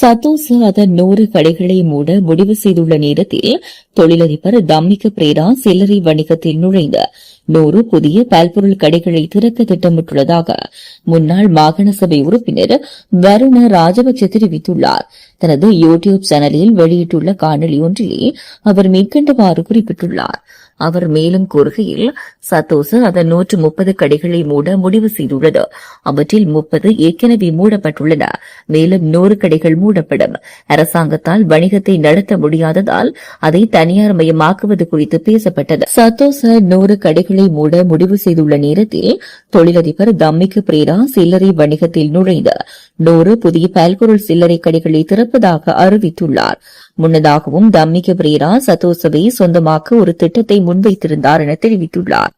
சத்தோஸ் அதன் நூறு கடைகளை மூட முடிவு செய்துள்ள நேரத்தில் தொழிலதிபர் தம்மிக பிரேரா சில்லறை வணிகத்தில் நுழைந்த நூறு புதிய பல்பொருள் கடைகளை திறக்க திட்டமிட்டுள்ளதாக முன்னாள் மாகாண சபை உறுப்பினர் வருண ராஜபக்சே தெரிவித்துள்ளார். தனது யூடியூப் சேனலில் வெளியிட்டுள்ள காணொலி ஒன்றிலே அவர் மேற்கண்டவாறு குறிப்பிட்டுள்ளார். அவர் மேலும் கூறுகையில் சத்தோசு அதன் நூற்று முப்பது கடைகளை மூட முடிவு செய்துள்ளது. அவற்றில் முப்பது ஏற்கனவே மூடப்பட்டுள்ளன. மேலும் நூறு கடைகள் மூடப்படும். அரசாங்கத்தால் வணிகத்தை நடத்த முடியாததால் அதை தனியார் மயமாக்குவது குறித்து பேசப்பட்டது. சத்தோச நூறு கடைகளை மூட முடிவு செய்துள்ள நேரத்தில் தொழிலதிபர் தம்மிக்கு பிரேரா சில்லறை வணிகத்தில் நுழைந்த நூறு புதிய பல்பொருள் சில்லறை கடைகளை திறப்பு இருப்பதாக அறிவித்துள்ளார். முன்னதாகவும் தம்மிக பிரேரா சதோசவை சொந்தமாக ஒரு திட்டத்தை முன்வைத்திருந்தார் என தெரிவித்துள்ளார்.